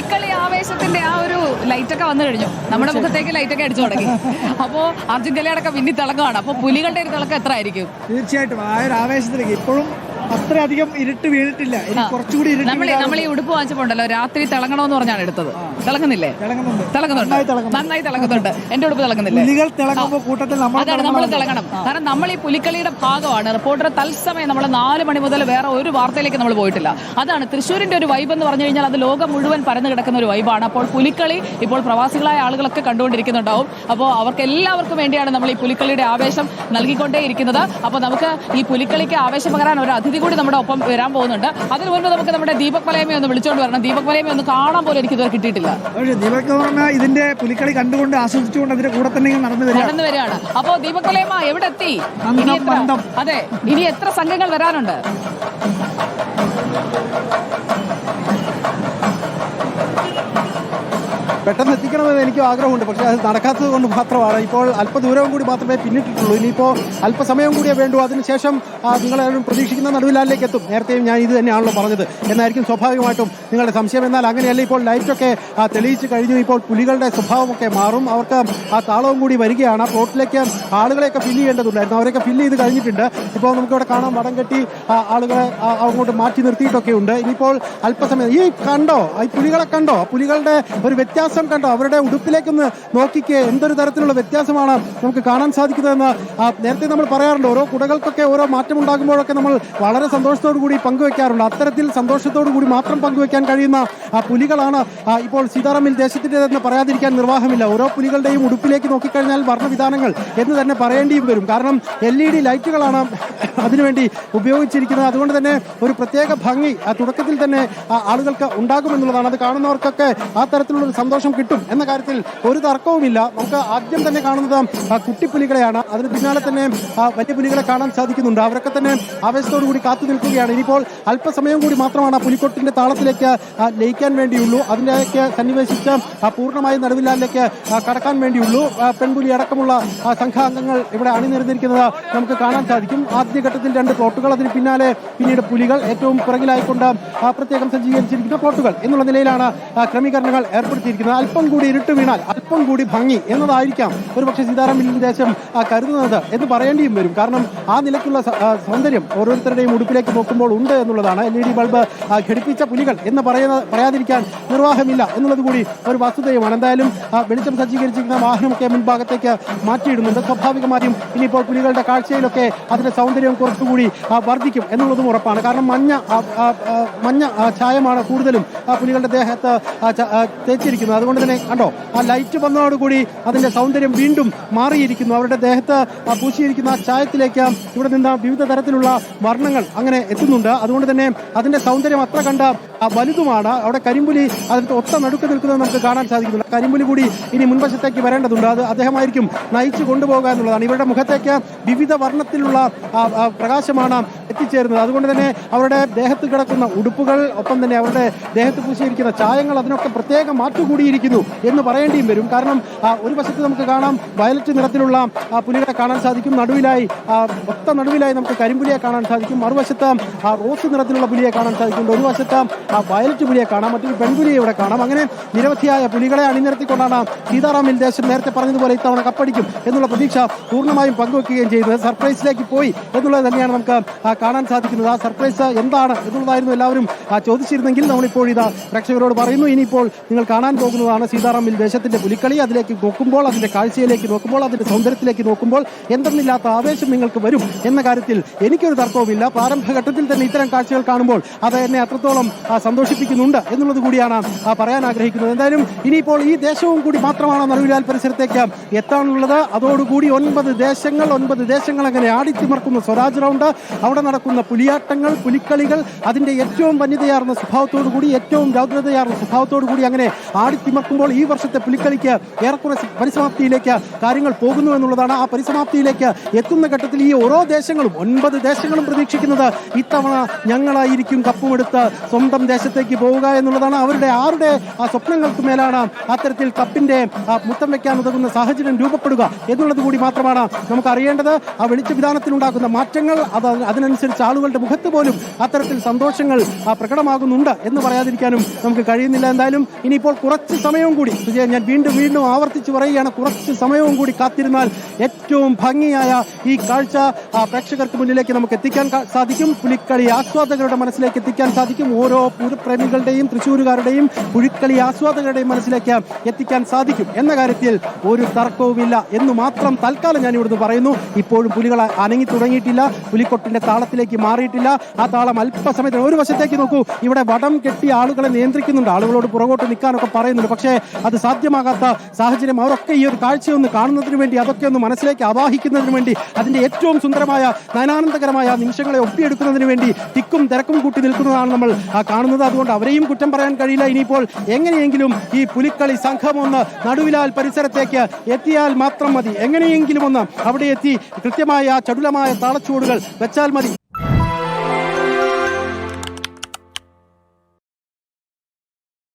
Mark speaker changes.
Speaker 1: പുലിക്കളി ആവേശത്തിന്റെ ആ ഒരു ലൈറ്റ് ഒക്കെ വന്നു കഴിഞ്ഞു നമ്മുടെ മുഖത്തേക്ക് ഒക്കെ അടിച്ചു തുടങ്ങി അപ്പോൾ അർജുൻ കല്യാണൊക്കെ പിന്നെ തിളക്കമാണ് അപ്പോൾ പുലികളുടെ ഒരു തിളക്കം എത്ര ആയിരിക്കും
Speaker 2: തീർച്ചയായിട്ടും ആ ഒരു ആവേശത്തിലേക്ക് ഇപ്പോഴും അത്രയധികം ഇരുട്ട് വീണിട്ടില്ല കുറച്ചുകൂടി
Speaker 1: നമ്മൾ ഈ ഉടുപ്പ് വാങ്ങിച്ചപ്പോണ്ടല്ലോ രാത്രി തിളങ്ങണമെന്ന് പറഞ്ഞാണ് എടുത്തത് തിളങ്ങുന്നില്ലേ തിളങ്ങുന്നുണ്ട് നന്നായി തിളങ്ങുന്നുണ്ട് എന്റെ ഉടുപ്പ് തിളങ്ങുന്നില്ലേ
Speaker 2: അതാണ് നമ്മൾ തിളങ്ങണം
Speaker 1: കാരണം നമ്മൾ ഈ പുലിക്കളിയുടെ ഭാഗമാണ് റിപ്പോർട്ടർ തത്സമയം നമ്മൾ നാല് മണി മുതൽ വേറെ ഒരു വാർത്തയിലേക്ക് നമ്മൾ പോയിട്ടില്ല അതാണ് തൃശ്ശൂരിന്റെ ഒരു വൈബ് എന്ന് പറഞ്ഞു കഴിഞ്ഞാൽ അത് ലോകം മുഴുവൻ പരന്നു കിടക്കുന്ന ഒരു വൈബാണ് അപ്പോൾ പുലിക്കളി ഇപ്പോൾ പ്രവാസികളായ ആളുകളൊക്കെ കണ്ടുകൊണ്ടിരിക്കുന്നുണ്ടാവും അപ്പോൾ അവർക്ക് എല്ലാവർക്കും വേണ്ടിയാണ് നമ്മൾ ഈ പുലിക്കളിയുടെ ആവേശം നൽകിക്കൊണ്ടേ ഇരിക്കുന്നത് അപ്പോൾ നമുക്ക് ഈ പുലിക്കളിക്ക് ആവേശം പകരാൻ ഒരു അതിഥി കൂടി നമ്മുടെ ഒപ്പം വരാൻ പോകുന്നുണ്ട് അതിനു മുൻപ് നമുക്ക് നമ്മുടെ ദീപക് മലയമെ ഒന്ന് വിളിച്ചുകൊണ്ട് വരണം ദീപക് മലയമെ ഒന്ന് കാണാൻ പോലും എനിക്ക് ഇതുവരെ കിട്ടിയിട്ടില്ല
Speaker 2: പക്ഷേ ദീപക് എന്ന് പറഞ്ഞാൽ ഇതിന്റെ പുലിക്കളി കണ്ടുകൊണ്ട് ആസ്വദിച്ചുകൊണ്ട് അതിന്റെ കൂടെ തന്നെ നടന്നു
Speaker 1: വരികയാണ് അപ്പോ ദീപക് എവിടെ എത്തി അതെ ഇനി എത്ര സംഘങ്ങൾ വരാനുണ്ട്
Speaker 2: പെട്ടെന്ന് എത്തിക്കണമെന്ന് എനിക്കും ആഗ്രഹമുണ്ട് പക്ഷെ അത് നടക്കാത്തത് കൊണ്ട് മാത്രമാണ് ഇപ്പോൾ അല്പദൂരവും കൂടി മാത്രമേ പിന്നിട്ടിട്ടുള്ളൂ ഇനിയിപ്പോൾ അല്പസമയം കൂടിയേ വേണ്ടൂ അതിനുശേഷം നിങ്ങളെല്ലാവരും പ്രതീക്ഷിക്കുന്ന നടുവിലാലിലേക്ക് എത്തും നേരത്തെയും ഞാൻ ഇത് തന്നെയാണല്ലോ പറഞ്ഞത് എന്നായിരിക്കും സ്വാഭാവികമായിട്ടും നിങ്ങളുടെ സംശയം എന്നാൽ അങ്ങനെയല്ല ഇപ്പോൾ ലൈറ്റൊക്കെ തെളിയിച്ച് കഴിഞ്ഞു ഇപ്പോൾ പുലികളുടെ സ്വഭാവമൊക്കെ മാറും അവർക്ക് ആ താളവും കൂടി വരികയാണ് ആ പ്ലോട്ടിലേക്ക് ആളുകളെയൊക്കെ ഫില്ല് ചെയ്യേണ്ടതുണ്ടായിരുന്നു അവരെയൊക്കെ ഫില്ല് ചെയ്ത് കഴിഞ്ഞിട്ടുണ്ട് ഇപ്പോൾ നമുക്കിവിടെ കാണാം വടം കെട്ടി ആളുകളെ അങ്ങോട്ട് മാറ്റി നിർത്തിയിട്ടൊക്കെ ഉണ്ട് ഇനിയിപ്പോൾ അല്പസമയം ഈ കണ്ടോ ഈ പുലികളെ കണ്ടോ പുലികളുടെ ഒരു വ്യത്യാസം വ്യത്യാസം കണ്ടോ അവരുടെ ഉടുപ്പിലേക്കൊന്ന് നോക്കിക്കേ എന്തൊരു തരത്തിലുള്ള വ്യത്യാസമാണ് നമുക്ക് കാണാൻ സാധിക്കുന്നതെന്ന് നേരത്തെ നമ്മൾ പറയാറുണ്ട് ഓരോ കുടകൾക്കൊക്കെ ഓരോ മാറ്റം ഉണ്ടാകുമ്പോഴൊക്കെ നമ്മൾ വളരെ സന്തോഷത്തോടു കൂടി പങ്കുവെക്കാറുണ്ട് അത്തരത്തിൽ സന്തോഷത്തോടു കൂടി മാത്രം പങ്കുവെക്കാൻ കഴിയുന്ന ആ പുലികളാണ് ഇപ്പോൾ സീതാറാമിൽ ദേശത്തിൻ്റെതെന്ന് പറയാതിരിക്കാൻ നിർവാഹമില്ല ഓരോ പുലികളുടെയും ഉടുപ്പിലേക്ക് നോക്കിക്കഴിഞ്ഞാൽ വർണ്ണവിധാനങ്ങൾ എന്ന് തന്നെ പറയേണ്ടിയും വരും കാരണം എൽ ഇ ഡി ലൈറ്റുകളാണ് അതിനുവേണ്ടി ഉപയോഗിച്ചിരിക്കുന്നത് അതുകൊണ്ട് തന്നെ ഒരു പ്രത്യേക ഭംഗി തുടക്കത്തിൽ തന്നെ ആളുകൾക്ക് ഉണ്ടാകുമെന്നുള്ളതാണ് അത് കാണുന്നവർക്കൊക്കെ ആ തരത്തിലുള്ള സന്തോഷം ഭൂരിപക്ഷം കിട്ടും എന്ന കാര്യത്തിൽ ഒരു തർക്കവുമില്ല നമുക്ക് ആദ്യം തന്നെ കാണുന്നത് കുട്ടിപ്പുലികളെയാണ് അതിന് പിന്നാലെ തന്നെ വലിയ പുലികളെ കാണാൻ സാധിക്കുന്നുണ്ട് അവരൊക്കെ തന്നെ ആവേശത്തോടു കൂടി കാത്തു നിൽക്കുകയാണ് ഇനിയിപ്പോൾ അല്പസമയം കൂടി മാത്രമാണ് പുലിക്കൊട്ടിന്റെ താളത്തിലേക്ക് ലയിക്കാൻ വേണ്ടിയുള്ളൂ അതിൻ്റെയൊക്കെ സന്നിവേശിച്ച് പൂർണ്ണമായി നടുവില്ലാലിലേക്ക് കടക്കാൻ വേണ്ടിയുള്ളൂ പെൺപുലി അടക്കമുള്ള സംഘാംഗങ്ങൾ ഇവിടെ അണിനിരന്നിരിക്കുന്നത് നമുക്ക് കാണാൻ സാധിക്കും ആദ്യഘട്ടത്തിൽ രണ്ട് പ്ലോട്ടുകൾ അതിന് പിന്നാലെ പിന്നീട് പുലികൾ ഏറ്റവും പുറകിലായിക്കൊണ്ട് പ്രത്യേകം സജ്ജീകരിച്ചിരിക്കുന്ന പ്ലോട്ടുകൾ എന്നുള്ള നിലയിലാണ് ക്രമീകരണങ്ങൾ ഏർപ്പെടുത്തിയിരിക്കുന്നത് അല്പം കൂടി ഇരുട്ട് വീണാൽ അല്പം കൂടി ഭംഗി എന്നതായിരിക്കാം ഒരുപക്ഷെ സീതാറാം ദേശം കരുതുന്നത് എന്ന് പറയേണ്ടിയും വരും കാരണം ആ നിലയ്ക്കുള്ള സൗന്ദര്യം ഓരോരുത്തരുടെയും ഉടുപ്പിലേക്ക് നോക്കുമ്പോൾ ഉണ്ട് എന്നുള്ളതാണ് എൽ ഇ ഡി ബൾബ് ഘടിപ്പിച്ച പുലികൾ എന്ന് പറയുന്ന പറയാതിരിക്കാൻ നിർവാഹമില്ല എന്നുള്ളത് കൂടി ഒരു വസ്തുതയുമാണ് എന്തായാലും വെളിച്ചം സജ്ജീകരിച്ചിരിക്കുന്ന വാഹനമൊക്കെ മുൻഭാഗത്തേക്ക് മാറ്റിയിടുന്നുണ്ട് സ്വാഭാവികമായും ഇനിയിപ്പോൾ പുലികളുടെ കാഴ്ചയിലൊക്കെ അതിന്റെ സൗന്ദര്യം കുറച്ചുകൂടി വർദ്ധിക്കും എന്നുള്ളതും ഉറപ്പാണ് കാരണം മഞ്ഞ മഞ്ഞ ചായമാണ് കൂടുതലും പുലികളുടെ ദേഹത്ത് തേച്ചിരിക്കുന്നത് അതുകൊണ്ട് തന്നെ കണ്ടോ ആ ലൈറ്റ് വന്നതോടുകൂടി അതിന്റെ സൗന്ദര്യം വീണ്ടും മാറിയിരിക്കുന്നു അവരുടെ ദേഹത്ത് പൂശിയിരിക്കുന്ന ആ ചായത്തിലേക്ക് ഇവിടെ നിന്ന് വിവിധ തരത്തിലുള്ള വർണ്ണങ്ങൾ അങ്ങനെ എത്തുന്നുണ്ട് അതുകൊണ്ട് തന്നെ അതിന്റെ സൗന്ദര്യം അത്ര കണ്ട വലുതുമാണ് അവിടെ കരിമ്പുലി അതിന് ഒത്ത നടുക്ക് നിൽക്കുന്നത് നമുക്ക് കാണാൻ സാധിക്കുന്നുണ്ട് കരിമ്പുലി കൂടി ഇനി മുൻവശത്തേക്ക് വരേണ്ടതുണ്ട് അത് അദ്ദേഹമായിരിക്കും നയിച്ചു കൊണ്ടുപോകാൻ എന്നുള്ളതാണ് ഇവരുടെ മുഖത്തേക്ക് വിവിധ വർണ്ണത്തിലുള്ള പ്രകാശമാണ് എത്തിച്ചേരുന്നത് അതുകൊണ്ട് തന്നെ അവരുടെ ദേഹത്ത് കിടക്കുന്ന ഉടുപ്പുകൾ ഒപ്പം തന്നെ അവരുടെ ദേഹത്ത് പൂശിയിരിക്കുന്ന ചായങ്ങൾ അതിനൊക്കെ പ്രത്യേകം മാറ്റുകൂടിയിരിക്കുന്നു എന്ന് പറയേണ്ടിയും വരും കാരണം ഒരു വശത്ത് നമുക്ക് കാണാം വയലറ്റ് നിറത്തിലുള്ള പുലികളെ കാണാൻ സാധിക്കും നടുവിലായി ഒത്ത നടുവിലായി നമുക്ക് കരിമ്പുലിയെ കാണാൻ സാധിക്കും മറുവശത്ത് റോസ് നിറത്തിലുള്ള പുലിയെ കാണാൻ സാധിക്കുന്നുണ്ട് ഒരു വശത്ത് വയലറ്റ് പുലിയെ കാണാം മറ്റൊരു പെൺപുലിയെ ഇവിടെ കാണാം അങ്ങനെ നിരവധിയായ പുലികളെ അണിനിരത്തിക്കൊണ്ടാണ് സീതാറാം ദേശം നേരത്തെ പറഞ്ഞതുപോലെ ഇത്തവണ കപ്പടിക്കും എന്നുള്ള പ്രതീക്ഷ പൂർണ്ണമായും പങ്കുവെക്കുകയും ചെയ്തത് സർപ്രൈസിലേക്ക് പോയി എന്നുള്ളത് തന്നെയാണ് നമുക്ക് കാണാൻ സാധിക്കുന്നത് ആ സർപ്രൈസ് എന്താണ് എന്നുള്ളതായിരുന്നു എല്ലാവരും ചോദിച്ചിരുന്നെങ്കിൽ നമ്മളിപ്പോൾ ഇതാ പ്രേക്ഷകരോട് പറയുന്നു ഇനിയിപ്പോൾ നിങ്ങൾ കാണാൻ പോകുന്നതാണ് സീതാറാമിൽ ദേശത്തിന്റെ പുലിക്കളി അതിലേക്ക് നോക്കുമ്പോൾ അതിന്റെ കാഴ്ചയിലേക്ക് നോക്കുമ്പോൾ അതിന്റെ സൗന്ദര്യത്തിലേക്ക് നോക്കുമ്പോൾ എന്തെന്നില്ലാത്ത ആവേശം നിങ്ങൾക്ക് വരും എന്ന കാര്യത്തിൽ എനിക്കൊരു തർക്കവുമില്ല പ്രാരംഭഘട്ടത്തിൽ തന്നെ ഇത്തരം കാഴ്ചകൾ കാണുമ്പോൾ അത് എന്നെ അത്രത്തോളം സന്തോഷിപ്പിക്കുന്നുണ്ട് എന്നുള്ളത് കൂടിയാണ് പറയാൻ ആഗ്രഹിക്കുന്നത് എന്തായാലും ഇനിയിപ്പോൾ ഈ ദേശവും കൂടി മാത്രമാണ് നറുവിലാൽ പരിസരത്തേക്ക് എത്താനുള്ളത് അതോടുകൂടി ഒൻപത് ദേശങ്ങൾ ഒൻപത് ദേശങ്ങൾ അങ്ങനെ ആടിത്തിമർക്കുന്ന സ്വരാജ് റൗണ്ട് അവിടെ നടക്കുന്ന പുലിയാട്ടങ്ങൾ പുലിക്കളികൾ അതിൻ്റെ ഏറ്റവും വന്യതയാർന്ന സ്വഭാവത്തോടു കൂടി ഏറ്റവും രൗദ്രതയാർന്ന സ്വഭാവത്തോടു കൂടി അങ്ങനെ ആടിത്തിമർക്കുമ്പോൾ ഈ വർഷത്തെ പുലിക്കളിക്ക് ഏറെക്കുറെ പരിസമാപ്തിയിലേക്ക് കാര്യങ്ങൾ പോകുന്നു എന്നുള്ളതാണ് ആ പരിസമാപ്തിയിലേക്ക് എത്തുന്ന ഘട്ടത്തിൽ ഈ ഓരോ ദേശങ്ങളും ഒൻപത് ദേശങ്ങളും പ്രതീക്ഷിക്കുന്നത് ഇത്തവണ ഞങ്ങളായിരിക്കും കപ്പുമെടുത്ത് സ്വന്തം ദേശത്തേക്ക് പോവുക എന്നുള്ളതാണ് അവരുടെ ആരുടെ ആ സ്വപ്നങ്ങൾക്ക് മേലാണ് അത്തരത്തിൽ കപ്പിൻ്റെ മുത്തം വയ്ക്കാൻ ഉതകുന്ന സാഹചര്യം രൂപപ്പെടുക എന്നുള്ളത് കൂടി മാത്രമാണ് നമുക്ക് അറിയേണ്ടത് ആ വെളിച്ച ഉണ്ടാക്കുന്ന മാറ്റങ്ങൾ അത് അതിനനുസരിച്ച് അതനുസരിച്ച് ആളുകളുടെ മുഖത്ത് പോലും അത്തരത്തിൽ സന്തോഷങ്ങൾ പ്രകടമാകുന്നുണ്ട് എന്ന് പറയാതിരിക്കാനും നമുക്ക് കഴിയുന്നില്ല എന്തായാലും ഇനിയിപ്പോൾ കുറച്ച് സമയവും കൂടി സുജയ ഞാൻ വീണ്ടും വീണ്ടും ആവർത്തിച്ച് പറയുകയാണ് കുറച്ച് സമയവും കൂടി കാത്തിരുന്നാൽ ഏറ്റവും ഭംഗിയായ ഈ കാഴ്ച പ്രേക്ഷകർക്ക് മുന്നിലേക്ക് നമുക്ക് എത്തിക്കാൻ സാധിക്കും പുലിക്കളി ആസ്വാദകരുടെ മനസ്സിലേക്ക് എത്തിക്കാൻ സാധിക്കും ഓരോ പുരപ്രേമികളുടെയും തൃശ്ശൂരുകാരുടെയും പുലിക്കളി ആസ്വാദകരുടെയും മനസ്സിലേക്ക് എത്തിക്കാൻ സാധിക്കും എന്ന കാര്യത്തിൽ ഒരു തർക്കവുമില്ല എന്ന് മാത്രം തൽക്കാലം ഞാൻ ഇവിടുന്ന് പറയുന്നു ഇപ്പോഴും പുലികൾ അനങ്ങി തുടങ്ങിയിട്ടില്ല പുലിക്കൊട്ടിന്റെ താളത്തിൽ താളത്തിലേക്ക് മാറിയിട്ടില്ല ആ താളം അല്പസമയത്തിന് ഒരു വശത്തേക്ക് നോക്കൂ ഇവിടെ വടം കെട്ടി ആളുകളെ നിയന്ത്രിക്കുന്നുണ്ട് ആളുകളോട് പുറകോട്ട് നിൽക്കാനൊക്കെ പറയുന്നുണ്ട് പക്ഷേ അത് സാധ്യമാകാത്ത സാഹചര്യം അവരൊക്കെ ഈ ഒരു കാഴ്ചയൊന്ന് കാണുന്നതിന് വേണ്ടി അതൊക്കെ ഒന്ന് മനസ്സിലേക്ക് ആവാഹിക്കുന്നതിന് വേണ്ടി അതിന്റെ ഏറ്റവും സുന്ദരമായ നയനാനന്ദകരമായ നിമിഷങ്ങളെ ഒപ്പിയെടുക്കുന്നതിന് വേണ്ടി തിക്കും തിരക്കും കൂട്ടി നിൽക്കുന്നതാണ് നമ്മൾ കാണുന്നത് അതുകൊണ്ട് അവരെയും കുറ്റം പറയാൻ കഴിയില്ല ഇനിയിപ്പോൾ എങ്ങനെയെങ്കിലും ഈ പുലിക്കളി സംഘം ഒന്ന് നടുവിലാൽ പരിസരത്തേക്ക് എത്തിയാൽ മാത്രം മതി എങ്ങനെയെങ്കിലും ഒന്ന് അവിടെ എത്തി കൃത്യമായ ചടുലമായ താളച്ചുവടുകൾ വെച്ചാൽ മതി